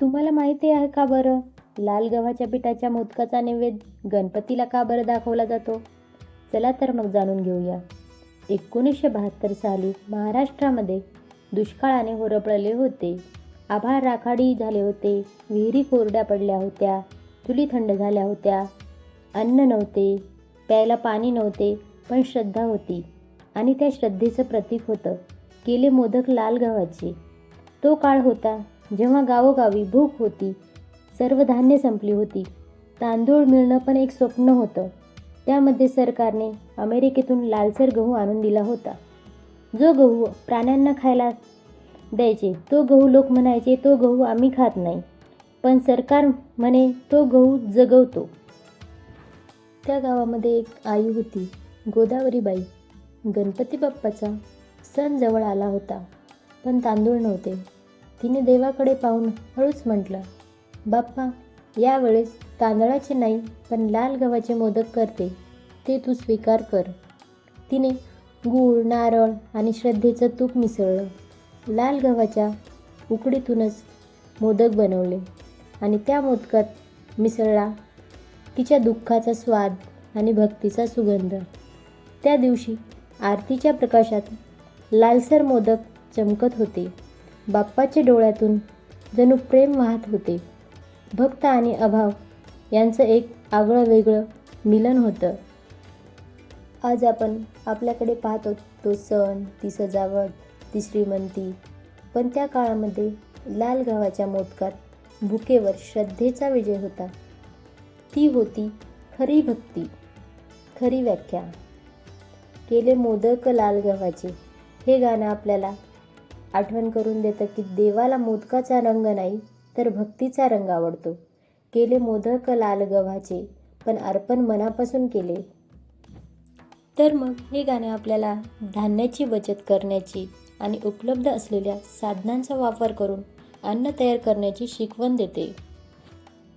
तुम्हाला माहिती आहे का बरं? लाल गव्हाच्या पिठाच्या मोदकाचा नैवेद्य गणपतीला का बरं दाखवला जातो? चला तर मग जाणून घेऊया. एकोणीसशे बहात्तर साली महाराष्ट्रामध्ये दुष्काळाने होरपळले होते. आभाळ राखाडी झाले होते विहिरी कोरड्या पडल्या होत्या चुली थंड झाल्या होत्या. अन्न नव्हते प्यायला पाणी नव्हते पण श्रद्धा होती. आणि त्या श्रद्धेचं प्रतीक होतं केले मोदक लाल गव्हाचे. तो काळ होता. जेव्हा गावोगावी भूक होती सर्व धान्य संपली होती. तांदूळ मिळणं पण एक स्वप्न होतं. त्यामध्ये सरकारने अमेरिकेतून लालसर गहू आणून दिला होता. जो गहू प्राण्यांना खायला द्यायचे तो गहू लोक म्हणायचे तो गहू आम्ही खात नाही. पण सरकार म्हणे तो गहू जगवतो. त्या गावामध्ये एक आई होती गोदावरीबाई. गणपती बाप्पाचा सण जवळ आला होता पण तांदूळ नव्हते. तिने देवाकडे पाहून हळूच म्हटलं बाप्पा यावेळेस तांदळाचे नाही पण लाल गव्हाचे मोदक करते. ते तू स्वीकार कर. तिने गूळ नारळ आणि श्रद्धेचं तूप मिसळलं. लाल गव्हाच्या उकडीतूनच मोदक बनवले आणि त्या मोदकात मिसळला तिच्या दुःखाचा स्वाद आणि भक्तीचा सुगंध. त्या दिवशी आरतीच्या प्रकाशात लालसर मोदक चमकत होते. बाप्पाच्या डोळ्यातून जणू प्रेम वाहत होते. भक्त आणि अभाव यांचं एक आगळं वेगळं मिलन होतं. आज आपण आपल्याकडे पाहतो तो सण ती सजावट ती श्रीमंती. पण त्या काळामध्ये लाल गव्हाच्या मोदकात भुकेवर श्रद्धेचा विजय होता. ती होती खरी भक्ती खरी व्याख्या. केले मोदक लाल गव्हाचे हे गाणं आपल्याला आठवण करून देतं की देवाला मोदकाचा रंग नाही तर भक्तीचा रंग आवडतो. केले मोदक लाल गव्हाचे पण अर्पण मनापासून केले. तर मग हे गाणे आपल्याला धान्याची बचत करण्याची आणि उपलब्ध असलेल्या साधनांचा वापर करून अन्न तयार करण्याची शिकवण देते.